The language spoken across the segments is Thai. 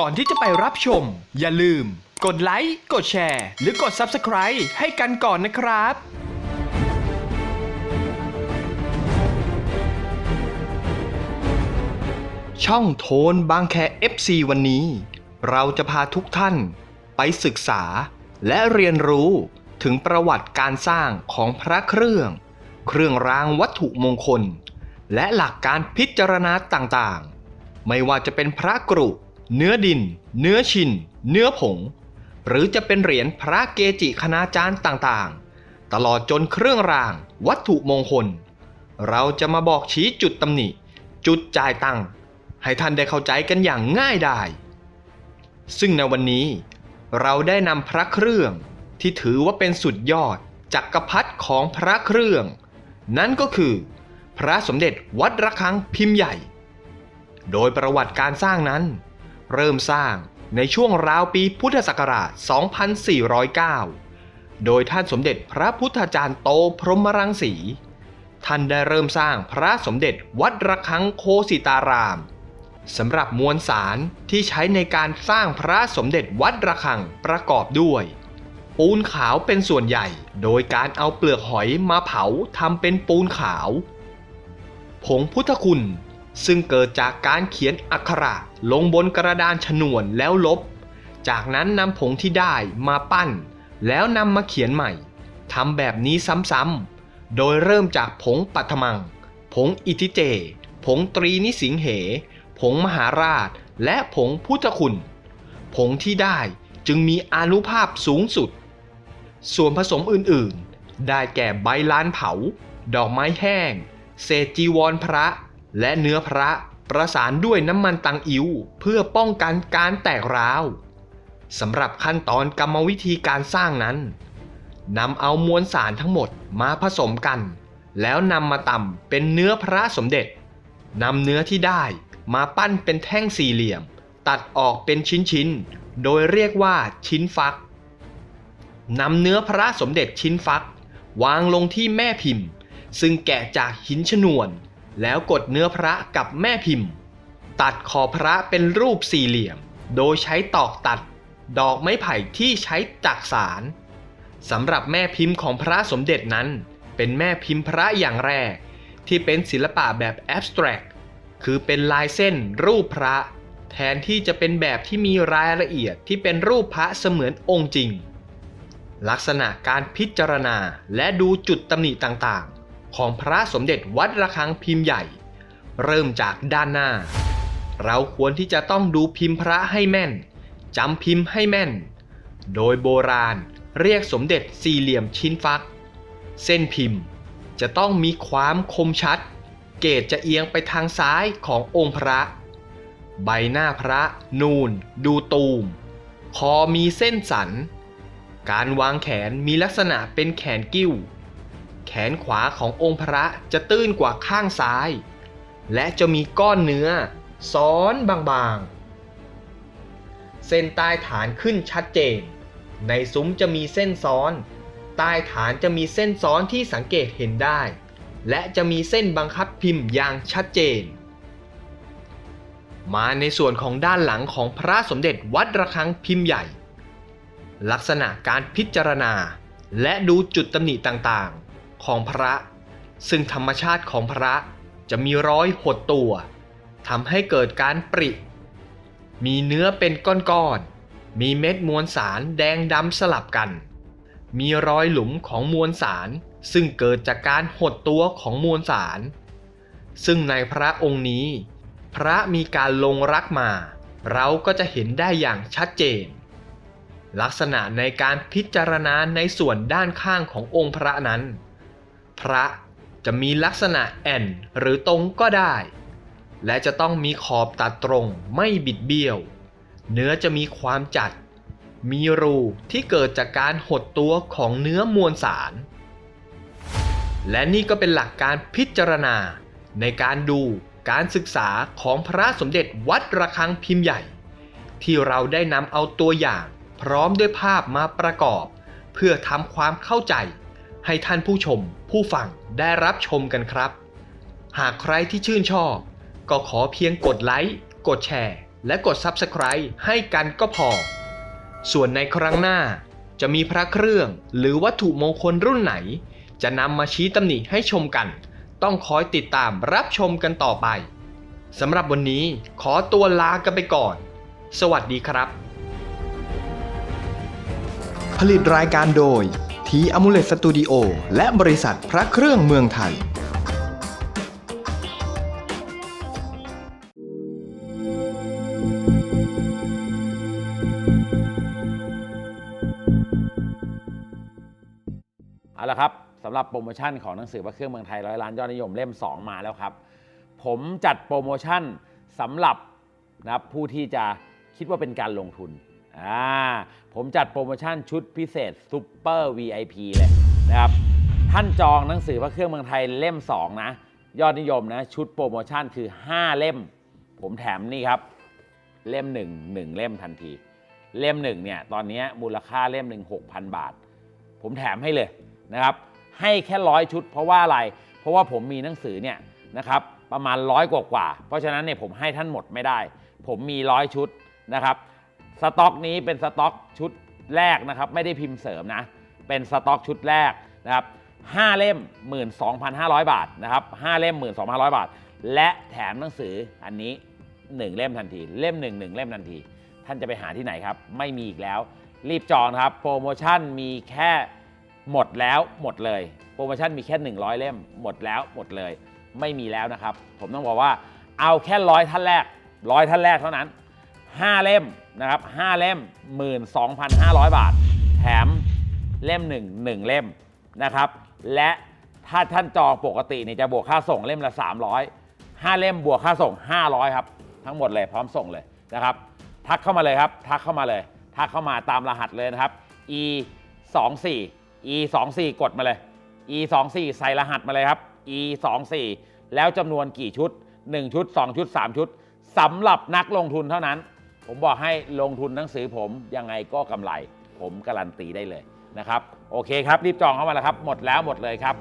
ก่อนที่จะไปรับชม อย่าลืม กดไลค์ กดแชร์ หรือกด Subscribe ให้กันก่อนนะครับ ช่องโทนบางแค FC วันนี้ เราจะพาทุกท่านไปศึกษา และเรียนรู้ถึงประวัติการสร้างของพระเครื่อง เครื่องรางวัตถุมงคล และหลักการพิจารณาต่างๆ ไม่ว่าจะเป็นพระกรุ เนื้อดิน เนื้อชิน เนื้อผง หรือจะเป็นเหรียญพระเกจิคณาจารย์ต่างๆ ตลอดจนเครื่องราง วัตถุมงคล เราจะมาบอกชี้จุดตำหนิ จุดจ่ายตังค์ให้ท่านได้เข้าใจกันอย่างง่ายดาย ซึ่งในวันนี้ เราได้นำพระเครื่องที่ถือว่าเป็นสุดยอดจักรพรรดิของพระเครื่อง นั่นก็คือ พระสมเด็จวัดระฆังพิมพ์ใหญ่ โดยประวัติการสร้างนั้น เริ่มสร้างในช่วงราวปีพุทธศักราช 2409 โดยท่านสมเด็จพระพุทธจารย์โตพรหมรังสี ท่านได้เริ่มสร้างพระสมเด็จวัดระฆังโคสิตารามสำหรับมวลสารที่ใช้ในการสร้างพระสมเด็จวัดระฆังประกอบด้วย ปูนขาวเป็นส่วนใหญ่ โดยการเอาเปลือกหอยมาเผาทำเป็นปูนขาว ผงพุทธคุณซึ่งเกิดจากการเขียนอักขระ ลงบนกระดานฉนวนแล้วลบ จากนั้นนำผงที่ได้มาปั้น แล้วนำมาเขียนใหม่ทำแบบนี้ซ้ำๆ โดยเริ่มจากผงปัทมัง ผงอิทิเจ ผงตรีนิสิงเห ผงมหาราช และผงพุทธคุณ ผงที่ได้จึงมีอนุภาพสูงสุด ส่วนผสมอื่นๆ ได้แก่ใบลานเผา ดอกไม้แห้ง เศษจีวรพระ และเนื้อพระ ประสานด้วยน้ำมันตังอิวเพื่อป้องกันการแตกร้าวสำหรับขั้นตอนกรรมวิธีการสร้างนั้นนำเอามวลสารทั้งหมดมาผสมกัน แล้วนำมาตำเป็นเนื้อพระสมเด็จนำเนื้อที่ได้มาปั้นเป็นแท่งสี่เหลี่ยม ตัดออกเป็นชิ้นๆ โดยเรียกว่าชิ้นฟักนำเนื้อพระสมเด็จชิ้นฟัก วางลงที่แม่พิมพ์ ซึ่งแกะจากหินชนวน แล้วกดเนื้อพระกับแม่พิมพ์ ตัดขอบพระเป็นรูปสี่เหลี่ยม โดยใช้ตอกตัด ดอกไม้ไผ่ที่ใช้จักสารสำหรับแม่พิมพ์ของพระสมเด็จนั้น เป็นแม่พิมพ์พระอย่างแรก ที่เป็นศิลปะแบบแอบสแตรกคือเป็นลายเส้นรูปพระ แทนที่จะเป็นแบบที่มีรายละเอียดที่เป็นรูปพระเสมือนองค์จริง ลักษณะการพิจารณาและดูจุดตำหนิต่างๆ ของพระสมเด็จวัดระฆังพิมพ์ใหญ่ เริ่มจากด้านหน้า เราควรที่จะต้องดูพิมพ์พระให้แม่นจำพิมพ์ให้แม่น โดยโบราณเรียกสมเด็จสี่เหลี่ยมชิ้นฟัก เส้นพิมพ์จะต้องมีความคมชัด เกตจะเอียงไปทางซ้ายขององค์พระ ใบหน้าพระนูน ดูตูม คอมีเส้นสัน การวางแขนมีลักษณะเป็นแขนกิ้ว แขนขวาขององค์พระจะตื้นกว่าข้างซ้าย และจะมีก้อนเนื้อ ซ้อนบางๆ เส้นใต้ฐานขึ้นชัดเจน ในซุ้มจะมีเส้นซ้อน ใต้ฐานจะมีเส้นซ้อนที่สังเกตเห็นได้ และจะมีเส้นบังคับพิมพ์อย่างชัดเจน มาในส่วนของด้านหลังของพระสมเด็จวัดระฆังพิมพ์ใหญ่ ลักษณะการพิจารณาและดูจุดตำหนิต่างๆ ของพระ ซึ่งธรรมชาติของพระจะมีร้อยหดตัวทำให้เกิดการปริ มีเนื้อเป็นก้อนๆ มีเม็ดมวลสารแดงดำสลับกัน มีรอยหลุมของมวลสารซึ่งเกิดจากการหดตัวของมวลสาร ซึ่งในพระองค์นี้ พระมีการลงรักมา เราก็จะเห็นได้อย่างชัดเจน ลักษณะในการพิจารณาในส่วนด้านข้างขององค์พระนั้น พระจะมีลักษณะแอนหรือตรงก็ได้ และจะต้องมีขอบตัดตรงไม่บิดเบี้ยว เนื้อจะมีความจัด มีรูที่เกิดจากการหดตัวของเนื้อมวลสาร และนี่ก็เป็นหลักการพิจารณา ในการดูการศึกษาของพระสมเด็จวัดระฆังพิมพ์ใหญ่ ที่เราได้นำเอาตัวอย่างพร้อมด้วยภาพมาประกอบ เพื่อทำความเข้าใจ ให้ท่านผู้ชมผู้ฟังได้รับชมกันครับ หากใครที่ชื่นชอบ ก็ขอเพียงกดไลค์ กดแชร์ และกด Subscribe ให้กันก็พอ ส่วนในครั้งหน้าจะมีพระเครื่องหรือวัตถุมงคลรุ่นไหน จะนำมาชี้ตำหนิให้ชมกัน ต้องคอยติดตามรับชมกันต่อไปสำหรับวันนี้ขอตัวลากันไปก่อน สวัสดีครับ ผลิตรายการโดย ทีอมูเลตสตูดิโอและบริษัทพระเครื่องเมืองไทย เอาละครับสำหรับโปรโมชั่นของหนังสือพระเครื่องเมืองไทยร้อยล้านยอดนิยมเล่ม 2 มาแล้วครับ ผมจัดโปรโมชั่นสำหรับนะครับผู้ที่จะคิดว่าเป็นการลงทุน อ่าผมจัดโปรโมชั่นชุดพิเศษซูเปอร์ VIP เลยนะครับท่านจองหนังสือพระเครื่องเมืองไทยเล่ม 2 นะ ยอดนิยมนะ ชุดโปรโมชั่นคือ 5 เล่ม ผมแถมนี่ครับ เล่ม 1 1 เล่มทันที เล่ม 1 เนี่ย ตอนนี้มูลค่าเล่มหนึ่ง6,000 บาท ผมแถมให้เลยนะครับ ให้แค่ร้อยชุด เพราะว่าอะไร เพราะว่าผมมีหนังสือเนี่ยนะครับประมาณร้อยกว่ากว่า เพราะฉะนั้นเนี่ยผมให้ท่านหมดไม่ได้ ผมมีร้อยชุดนะครับ สต็อกนี้เป็นสต็อกชุดแรกนะครับ ไม่ได้พิมพ์เสริมนะ เป็นสต็อกชุดแรกนะครับ5เล่ม 12,500 บาทนะครับ5เล่ม 12,500 บาท และแถมหนังสืออันนี้ 1 เล่มทันที เล่ม 1 1 เล่มทันที ท่านจะไปหาที่ไหนครับ ไม่มีอีกแล้ว รีบจองครับ โปรโมชั่นมีแค่หมดแล้วหมดเลย โปรโมชั่นมีแค่ 100 เล่ม หมดแล้วหมดเลย ไม่มีแล้วนะครับ ผมต้องบอกว่าเอาแค่ร้อยท่านแรกร้อยท่านแรกเท่านั้น 5 เล่มนะครับ5เล่ม 12,500 บาท แถมเล่ม 1 1 เล่มนะครับ และถ้าท่านจองปกติเนี่ยจะบวกค่าส่งเล่มละ 300 5 เล่มบวกค่าส่ง 500 ครับ ทั้งหมดเลยพร้อมส่งเลยนะครับ ทักเข้ามาเลยครับ ทักเข้ามาเลย ทักเข้ามาตามรหัสเลยนะครับ e 2 4 e 2 4กดมาเลย e 2 4ใส่รหัสมาเลยครับ e 2 4แล้วจำนวนกี่ชุด 1 ชุด 2 ชุด 3 ชุดสำหรับนักลงทุนเท่านั้น ผมบอกให้ลงทุนหนังสือผมยังไงก็กำไร ผมการันตีได้เลยนะครับ โอเคครับ รีบจองเข้ามาแล้วครับ หมดแล้วหมดเลยครับ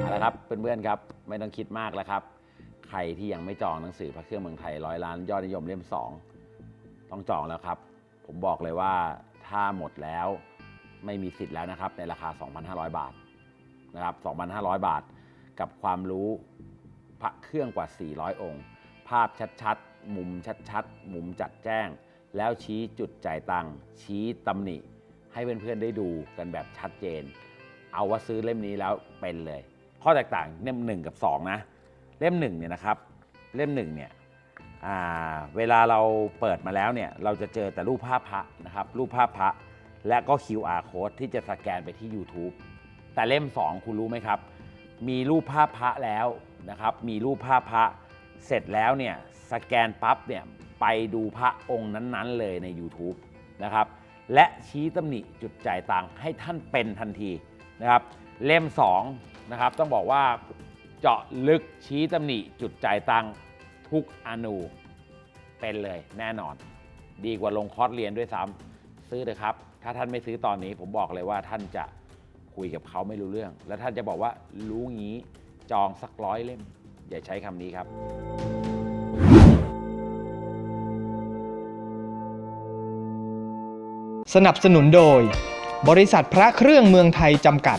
เอาละครับเพื่อนๆครับ ไม่ต้องคิดมากแล้วครับ ใครที่ยังไม่จองหนังสือพระเครื่องเมืองไทยร้อยล้านยอดนิยมเล่ม 2 ต้องจองแล้วครับ ผมบอกเลยว่าถ้าหมดแล้วไม่มีสิทธิ์แล้วนะครับ ในราคา 2,500 บาทนะครับ 2,500 บาท กับความรู้พระเครื่องกว่า 400 องค์ ภาพชัดๆ มุมชัดๆ มุมจัดแจ้ง แล้วชี้จุดจ่ายตังค์ชี้ตำหนิ ให้เพื่อนๆได้ดูกันแบบชัดเจน เอาว่าซื้อเล่มนี้แล้วเป็นเลย ข้อแตกต่างเล่มหนึ่งกับสองนะ เล่มหนึ่งเนี่ยนะครับเล่มหนึ่งเนี่ยเวลาเราเปิดมาแล้วเนี่ยเราจะเจอแต่รูปภาพพระนะครับรูปภาพพระและก็ QR code ที่จะสแกนไปที่ YouTube แต่เล่ม 2 คุณรู้ไหมครับ มีรูปภาพพระแล้วนะครับ มีรูปภาพพระเสร็จแล้วเนี่ยสแกนปั๊บเนี่ยไปดูพระองค์นั้นๆเลยใน YouTube นะครับและชี้ตำหนิจุดจ่ายตังให้ท่านเป็นทันทีนะครับเล่ม2นะครับต้องบอกว่า เจาะลึกชี้ตำหนิจุดจ่ายตังค์ทุกอนูเป็นเลยแน่นอน ดีกว่าลงคอร์สเรียนด้วยซ้ำซื้อเลยครับ ถ้าท่านไม่ซื้อตอนนี้ผมบอกเลยว่าท่านจะคุยกับเขาไม่รู้เรื่อง แล้วท่านจะบอกว่ารู้งี้จองสักร้อยเล่ม อย่าใช้คำนี้ครับสนับสนุนโดย บริษัทพระเครื่องเมืองไทยจำกัด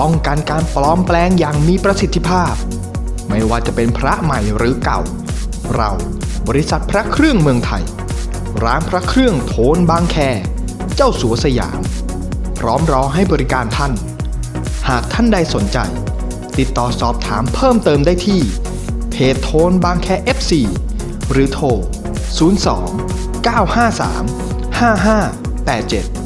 ป้องกันการปลอมแปลงอย่างมีประสิทธิภาพ ไม่ว่าจะเป็นพระใหม่หรือเก่า เราบริษัทพระเครื่องเมืองไทย ร้านพระเครื่องโทนบางแค เจ้าสัวสยาม พร้อมรอให้บริการท่าน หากท่านใดสนใจ ติดต่อสอบถามเพิ่มเติมได้ที่ เพจโทนบางแค FC หรือโทร 02 953 5587